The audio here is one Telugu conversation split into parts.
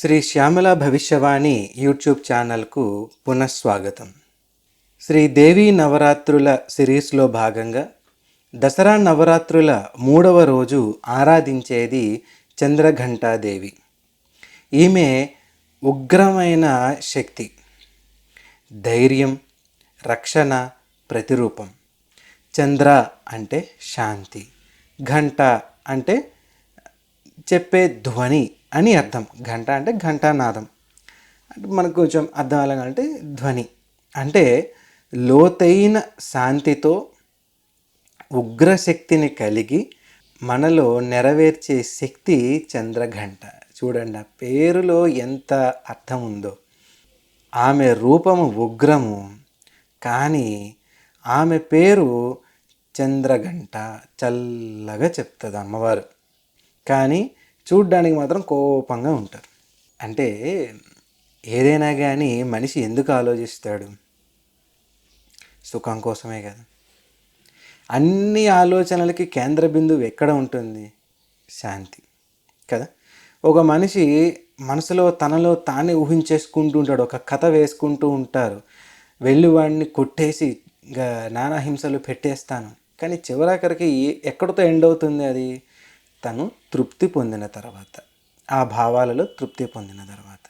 శ్రీ శ్యామల భవిష్యవాణి యూట్యూబ్ ఛానల్కు పునఃస్వాగతం. శ్రీదేవి నవరాత్రుల సిరీస్లో భాగంగా దసరా నవరాత్రుల మూడవ రోజు ఆరాధించేది చంద్రఘంటాదేవి. ఈమె ఉగ్రమైన శక్తి ధైర్యం రక్షణ ప్రతిరూపం. చంద్ర అంటే శాంతి ఘంట అంటే చెప్పే ధ్వని అని అర్థం. ఘంట అంటే ఘంటానాదం. అంటే మనకు కొంచెం అర్థం అవ్వాలంటే ధ్వని. అంటే లోతైన శాంతితో ఉగ్రశక్తిని కలిగి మనలో నెరవేర్చే శక్తి చంద్రఘంట. చూడండి ఆ పేరులో ఎంత అర్థం ఉందో. ఆమె రూపము ఉగ్రము కానీ ఆమె పేరు చంద్రఘంట చల్లగా చెప్తుంది అమ్మవారు. కానీ చూడ్డానికి మాత్రం కోపంగా ఉంటారు. అంటే ఏదైనా కానీ మనిషి ఎందుకు ఆలోచిస్తాడు? సుఖం కోసమే కదా. అన్ని ఆలోచనలకి కేంద్ర బిందువు ఎక్కడ ఉంటుంది? శాంతి. కదా? ఒక మనిషి మనసులో తనలో తానే ఊహించేసుకుంటూ ఉంటాడు. ఒక కథ వేసుకుంటూ ఉంటారు. వెళ్ళి వాడిని కొట్టేసి ఇంకా నానా హింసలు పెట్టేస్తాను. కానీ చివరాఖరికి ఏ- ఎక్కడితో ఎండ్ అవుతుంది అది? తను తృప్తి పొందిన తర్వాత ఆ భావాలలో తృప్తి పొందిన తర్వాత.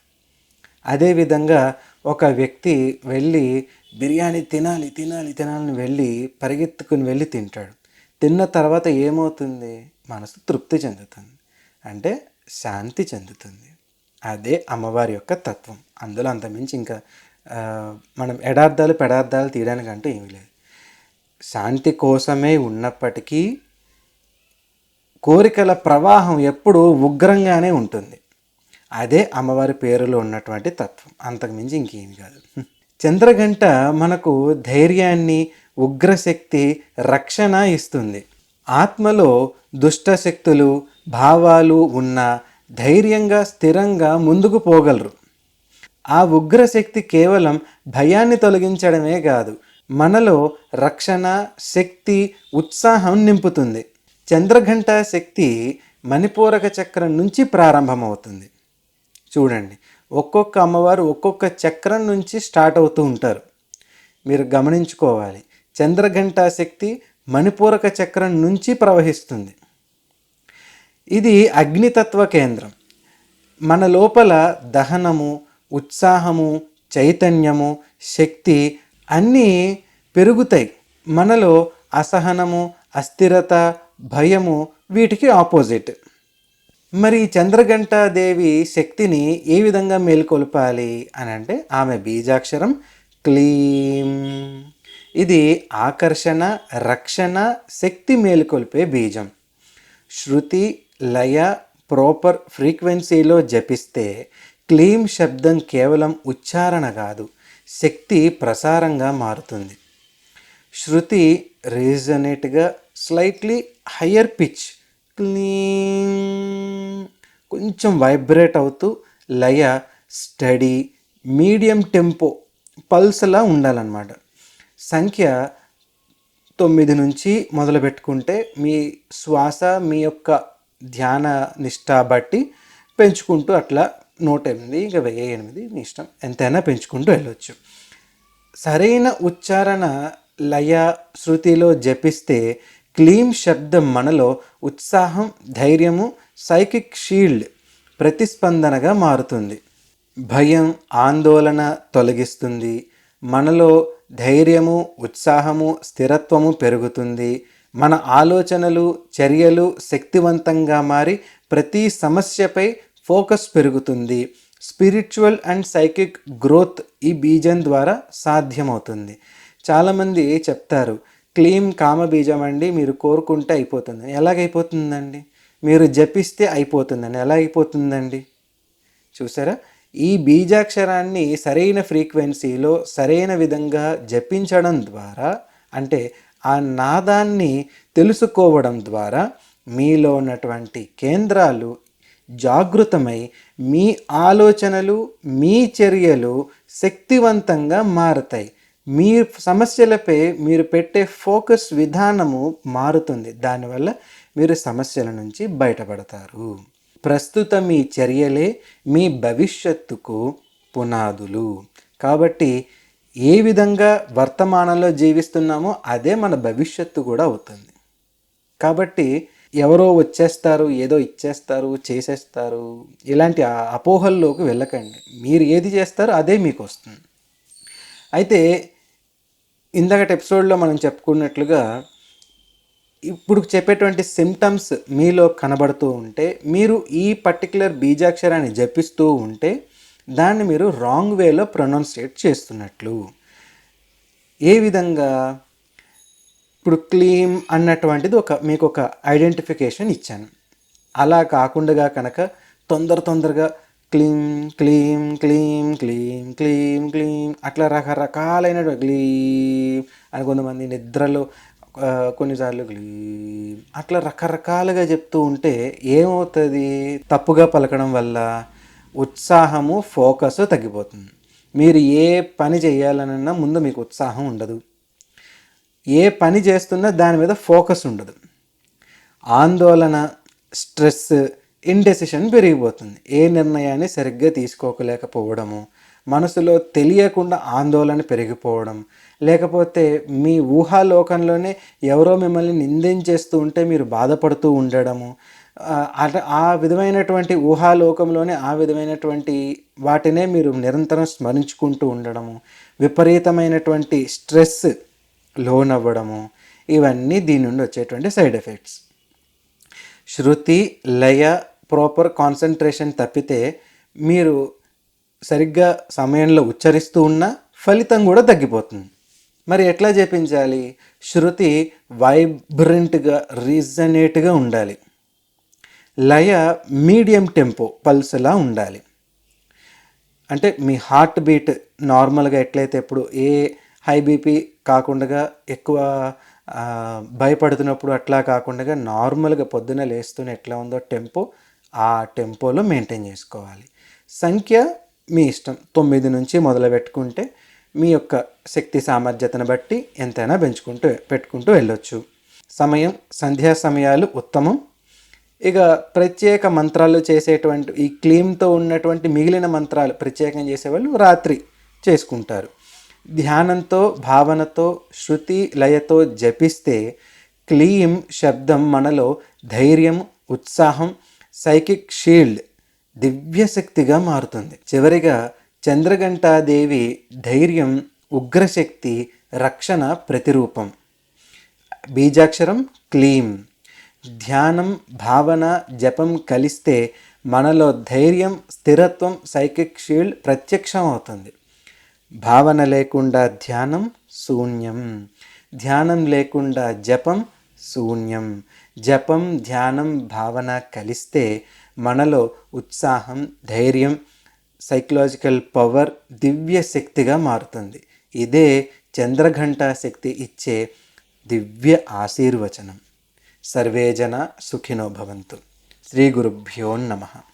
అదేవిధంగా ఒక వ్యక్తి వెళ్ళి బిర్యానీ తినాలి తినాలి తినాలని వెళ్ళి పరిగెత్తుకుని వెళ్ళి తింటాడు. తిన్న తర్వాత ఏమవుతుంది? మనసు తృప్తి చెందుతుంది. అంటే శాంతి చెందుతుంది. అదే అమ్మవారి యొక్క తత్వం. అందులో అంతమించి ఇంకా మనం ఎడార్థాలు పెడార్థాలు తీయడానికంటూ ఏమీ లేదు. శాంతి కోసమే ఉన్నప్పటికీ కోరికల ప్రవాహం ఎప్పుడూ ఉగ్రంగానే ఉంటుంది. అదే అమ్మవారి పేరులో ఉన్నటువంటి తత్వం. అంతకుమించి ఇంకేమి కాదు. చంద్రగంట మనకు ధైర్యాన్ని ఉగ్రశక్తి రక్షణ ఇస్తుంది. ఆత్మలో దుష్టశక్తులు భావాలు ఉన్న ధైర్యంగా స్థిరంగా ముందుకు పోగలరు. ఆ ఉగ్రశక్తి కేవలం భయాన్ని తొలగించడమే కాదు మనలో రక్షణ శక్తి ఉత్సాహం నింపుతుంది. చంద్రఘంట శక్తి మణిపూరక చక్రం నుంచి ప్రారంభమవుతుంది. చూడండి ఒక్కొక్క అమ్మవారు ఒక్కొక్క చక్రం నుంచి స్టార్ట్ అవుతూ ఉంటారు. మీరు గమనించుకోవాలి చంద్రఘంట శక్తి మణిపూరక చక్రం నుంచి ప్రవహిస్తుంది. ఇది అగ్నితత్వ కేంద్రం. మన లోపల దహనము ఉత్సాహము చైతన్యము శక్తి అన్నీ పెరుగుతాయి. మనలో అసహనము అస్థిరత భయము వీటికి ఆపోజిట్. మరి ఈ దేవి శక్తిని ఏ విధంగా మేల్కొల్పాలి అని అంటే ఆమె బీజాక్షరం క్లీం. ఇది ఆకర్షణ రక్షణ శక్తి మేలుకొల్పే బీజం. శృతి లయ ప్రాపర్ ఫ్రీక్వెన్సీలో జపిస్తే క్లీం శబ్దం కేవలం ఉచ్చారణ కాదు శక్తి ప్రసారంగా మారుతుంది. శృతి రీజనేట్గా స్లైట్లీ హయ్యర్ పిచ్ క్లీం కొంచెం వైబ్రేట్ అవుతూ లయ స్టడీ మీడియం టెంపో పల్స్లా ఉండాలన్నమాట. సంఖ్య తొమ్మిది నుంచి మొదలు పెట్టుకుంటే మీ శ్వాస మీ యొక్క ధ్యాన నిష్ట బట్టి పెంచుకుంటూ అట్లా నూట ఎనిమిది ఇంకా వెయ్యి ఎనిమిది మీ ఇష్టం. ఎంతైనా పెంచుకుంటూ వెళ్ళొచ్చు. సరైన ఉచ్చారణ లయ శృతిలో జపిస్తే క్లీం శబ్దం మనలో ఉత్సాహం ధైర్యము సైకిక్ షీల్డ్ ప్రతిస్పందనగా మారుతుంది. భయం ఆందోళన తొలగిస్తుంది. మనలో ధైర్యము ఉత్సాహము స్థిరత్వము పెరుగుతుంది. మన ఆలోచనలు చర్యలు శక్తివంతంగా మారి ప్రతి సమస్యపై ఫోకస్ పెరుగుతుంది. స్పిరిచువల్ అండ్ సైకిక్ గ్రోత్ ఈ బీజం ద్వారా సాధ్యమవుతుంది. చాలామంది చెప్తారు క్లీం కామబీజం అండి మీరు కోరుకుంటే అయిపోతుంది. ఎలాగైపోతుందండి? మీరు జపిస్తే అయిపోతుందండి ఎలా అయిపోతుందండి చూసారా? ఈ బీజాక్షరాన్ని సరైన ఫ్రీక్వెన్సీలో సరైన విధంగా జపించడం ద్వారా అంటే ఆ నాదాన్ని తెలుసుకోవడం ద్వారా మీలో ఉన్నటువంటి కేంద్రాలు జాగృతమై మీ ఆలోచనలు మీ చర్యలు శక్తివంతంగా మారతాయి. మీ సమస్యలపై మీరు పెట్టే ఫోకస్ విధానము మారుతుంది. దానివల్ల మీరు సమస్యల నుంచి బయటపడతారు. ప్రస్తుత మీ చర్యలే మీ భవిష్యత్తుకు పునాదులు. కాబట్టి ఏ విధంగా వర్తమానంలో జీవిస్తున్నామో అదే మన భవిష్యత్తు కూడా అవుతుంది. కాబట్టి ఎవరో వచ్చేస్తారు ఏదో ఇచ్చేస్తారు చేసేస్తారు. ఇలాంటి అపోహల్లోకి వెళ్ళకండి. మీరు ఏది చేస్తారో అదే మీకు వస్తుంది. అయితే ఇందాకటి ఎపిసోడ్లో మనం చెప్పుకున్నట్లుగా ఇప్పుడు చెప్పేటువంటి సిమ్టమ్స్ మీలో కనబడుతూ ఉంటే మీరు ఈ పర్టికులర్ బీజాక్షరాన్ని జపిస్తూ ఉంటే దాన్ని మీరు రాంగ్ వేలో ప్రొనౌన్సియేట్ చేస్తున్నట్లు. ఏ విధంగా? ఇప్పుడు క్లీమ్ అన్నటువంటిది ఒక మీకు ఒక ఐడెంటిఫికేషన్ ఇచ్చాను. అలా కాకుండా కనుక తొందర తొందరగా క్లీమ్ క్లీమ్ క్లీమ్ క్లీమ్ క్లీమ్ క్లీమ్ అట్లా రకరకాలైన క్లీమ్ అని కొంతమంది నిద్రలో కొన్నిసార్లు క్లీమ్ అట్లా రకరకాలుగా చెప్తూ ఉంటే ఏమవుతుంది? తప్పుగా పలకడం వల్ల ఉత్సాహము ఫోకస్ తగ్గిపోతుంది. మీరు ఏ పని చేయాలనన్నా ముందు మీకు ఉత్సాహం ఉండదు. ఏ పని చేస్తున్నా దాని మీద ఫోకస్ ఉండదు. ఆందోళన స్ట్రెస్ ఇండెసిషన్ పెరిగిపోతుంది. ఏ నిర్ణయాన్ని సరిగ్గా తీసుకోకలేకపోవడము మనసులో తెలియకుండా ఆందోళన పెరిగిపోవడం లేకపోతే మీ ఊహాలోకంలోనే ఎవరో మిమ్మల్ని నిందించేస్తూ ఉంటే మీరు బాధపడుతూ ఉండడము అట ఆ విధమైనటువంటి ఊహాలోకంలోనే ఆ విధమైనటువంటి వాటినే మీరు నిరంతరం స్మరించుకుంటూ ఉండడము విపరీతమైనటువంటి స్ట్రెస్ లోనవ్వడము ఇవన్నీ దీని నుండి వచ్చేటువంటి సైడ్ ఎఫెక్ట్స్ శృతి లయ ప్రాపర్ కాన్సన్ట్రేషన్ తప్పితే మీరు సరిగ్గా సమయంలో ఉచ్చరిస్తూ ఉన్న ఫలితం కూడా తగ్గిపోతుంది. మరి ఎట్లా చేపించాలి? శృతి వైబ్రెంట్గా రీజనేట్గా ఉండాలి. లయ మీడియం టెంపో పల్స్లా ఉండాలి. అంటే మీ హార్ట్ బీట్ నార్మల్గా ఎట్లయితే ఇప్పుడు ఏ హై బీపీ కాకుండా ఎక్కువ భయపడుతున్నప్పుడు అట్లా కాకుండా నార్మల్గా పొద్దున లేస్తూనే ఎట్లా ఉందో టెంపో ఆ టెంపోలో మెయింటైన్ చేసుకోవాలి. సంఖ్య మీ ఇష్టం. తొమ్మిది నుంచి మొదలు పెట్టుకుంటే మీ యొక్క శక్తి సామర్థ్యతను బట్టి ఎంతైనా పెంచుకుంటూ పెట్టుకుంటూ వెళ్ళొచ్చు. సమయం సంధ్యా సమయాలు ఉత్తమం. ఇక ప్రత్యేక మంత్రాలు చేసేటువంటి ఈ క్లీమ్తో ఉన్నటువంటి మిగిలిన మంత్రాలు ప్రత్యేకంగా చేసేవాళ్ళు రాత్రి చేసుకుంటారు. ధ్యానంతో భావనతో శృతి లయతో జపిస్తే క్లీం శబ్దం మనలో ధైర్యం ఉత్సాహం సైకిక్ షీల్డ్ దివ్యశక్తిగా మారుతుంది. చివరిగా చంద్రఘంటాదేవి ధైర్యం ఉగ్రశక్తి రక్షణ ప్రతిరూపం. బీజాక్షరం క్లీం. ధ్యానం భావన జపం కలిస్తే మనలో ధైర్యం స్థిరత్వం సైకిక్ షీల్డ్ ప్రత్యక్షం అవుతుంది భావన లేకుండా ధ్యానం శూన్యం. ధ్యానం లేకుండా జపం శూన్యం. జపం ధ్యానం భావన కలిస్తే మనలో ఉత్సాహం ధైర్యం సైకలాజికల్ పవర్ దివ్య శక్తిగా మారుతుంది. ఇదే చంద్రఘంటా శక్తి ఇచ్చే దివ్య ఆశీర్వచనం. సర్వేజన సుఖినో భవంతు. శ్రీ గురుభ్యో నమః.